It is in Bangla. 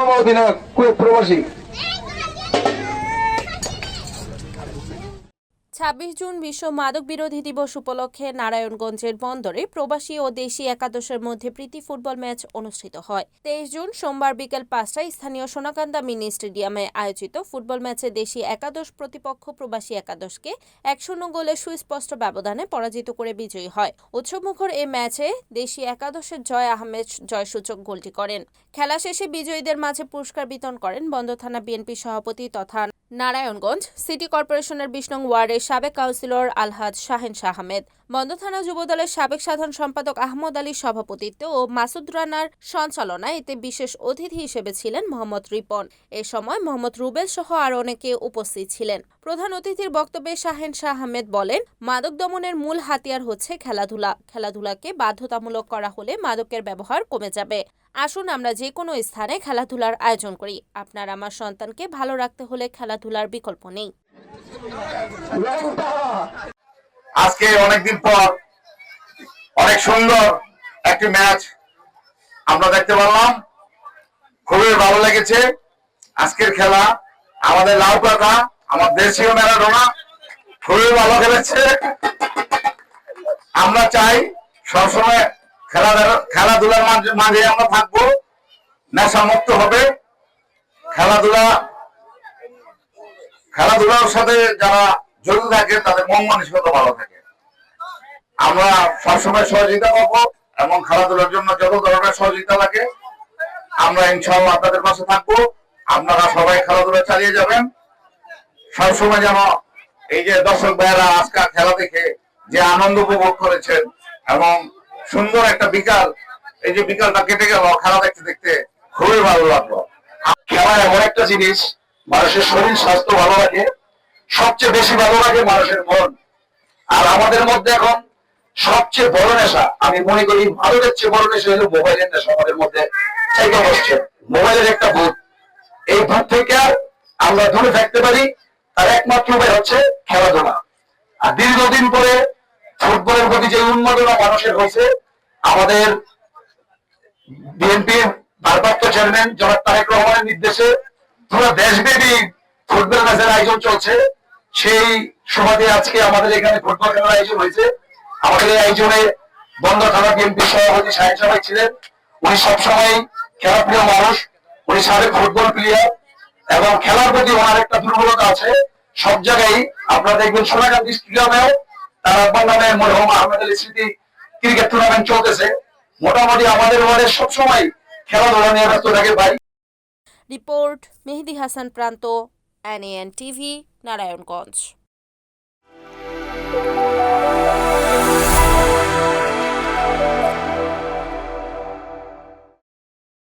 nama omladina koja prolazi ছাব্বিশ জুন বিশ্ব মাদক বিরোধী দিবস উপলক্ষে নারায়ণগঞ্জের বন্দরে প্রবাসী ও দেশি একাদশের মধ্যে প্রীতি ফুটবল ম্যাচ অনুষ্ঠিত হয়। তেইশ জুন সোমবার বিকেল পাঁচটায় স্থানীয় সোনাকান্দা মিনি স্টেডিয়ামে আয়োজিত ফুটবল ম্যাচে দেশি একাদশ প্রতিপক্ষ প্রবাসী একাদশকে এক শূন্য গোলে সুস্পষ্ট ব্যবধানে পরাজিত করে বিজয়ী হয়। উৎসবমুখর এই ম্যাচে দেশি একাদশের জয় আহমেদ জয়সূচক গোলটি করেন। খেলা শেষে বিজয়ীদের মাঝে পুরস্কার বিতরণ করেন বন্দর থানা বিএনপি সভাপতি তথা নারায়ণগঞ্জ সিটি কর্পোরেশনের নং ওয়ার্ডের সাবেক কাউন্সিলর আলহাজ শাহেন শাহ আহমেদ। বন্দর থানা যুবদলের সাবেক সাধারণ সম্পাদক আহমদ আলীর সভাপতিত্বে ও মাসুদ রানার সঞ্চালনায় এতে বিশেষ অতিথি হিসেবে ছিলেন মোহাম্মদ রিপন। এ সময় মোহাম্মদ রুবেল সহ আরও অনেকে উপস্থিত ছিলেন। প্রধান অতিথির বক্তব্যে শাহেন শাহ আহমেদ বলেন, মাদক দমনের মূল হাতিয়ার হচ্ছে খেলাধুলা। খেলাধুলাকে বাধ্যতামূলক করা হলে মাদকের ব্যবহার কমে যাবে। আসুন আমরা যে কোনো স্থানে খেলাধুলার আয়োজন করি। আপনার, আমার সন্তানকে ভালো রাখতে হলে খেলাধুলার বিকল্প নেই। আজকে অনেকদিন পর অনেক সুন্দর একটি ম্যাচ আমরা দেখতে পারলাম। খুবই ভালো লেগেছে। আজকের খেলা আমাদের লাউ কাকা আমার দেশীয় ম্যারাডোনা, খুবই ভালো খেলেছে। আমরা চাই সবসময় খেলাধুলা খেলাধুলার মাঝে আমরা থাকব। নেশা মুক্ত হবে। খেলাধুলা খেলাধুলার সাথে যারা জড়িত থাকে, তাদের মন মানসিকতা ভালো থাকে। আমরা সবসময় সহযোগিতা পাবো এবং খেলাধুলার জন্য যত ধরনের সহযোগিতা লাগে, আমরা ইনশাআল্লাহ আপনাদের পাশে থাকব। আপনারা সবাই খেলাধুলা চালিয়ে যাবেন। সবসময় যেন এই যে দর্শক ভাইয়েরা আজকাল খেলা দেখে যে আনন্দ উপভোগ করেছেন এবং সুন্দর একটা বিকাল, এই যে বিকালটা কেটে গেল, খেলা দেখতে দেখতে খুবই ভালো লাগল। খেলা এমন একটা জিনিস মানুষের শরীর, স্বাস্থ্য ভালো লাগে সবচেয়ে বেশি ভালো লাগে মানুষের মন। আর আমাদের মধ্যে এখন সবচেয়ে বড় নেশা, আমি মনে করি ভারতের চেয়ে বড় নেশা হলো মোবাইলের নেশা, আমাদের মধ্যে বসছে। মোবাইলের একটা ভূত। এই ভূত থেকে আমরা দূরে থাকতে পারি, তার একমাত্র উপায় হচ্ছে খেলাধুলা। আর দীর্ঘদিন পরে ফুটবলের প্রতি যে উন্মাদনা মানুষের হয়েছে, আমাদের বিএনপির ভারপ্রাপ্ত চেয়ারম্যান জনাব তারেক রহমানের নির্দেশে পুরো দেশব্যাপী ফুটবল ম্যাচের আয়োজন চলছে। সেই সুবাদে আজকে আমাদের এখানে ফুটবল খেলার আয়োজন হয়েছে। আমাদের এই আয়োজনে বন্ধ থানা বিএনপি সভাপতি সাহেব সবাই ছিলেন। উনি সবসময় খেলাপ্রিয় মানুষ। উনি সাবেক ফুটবল প্লেয়ার এবং খেলার প্রতি ওনার একটা দুর্বলতা আছে। সব জায়গায় আপনারা দেখবেন সোনাগান্ধী স্টেডিয়ামেও তার আব্বার নামে মরহুম আহমেদ আলী স্মৃতি ক্রিকেট টুর্নামেন্ট চলতেছে। মোটামুটি আমাদের ওয়ার্ডে সবসময় খেলাধুলা নিয়ে ব্যস্ত থাকে ভাই রিপোর্ট মেহেদি হাসান প্রান্ত এনএএন টিভি নারায়ণগঞ্জ।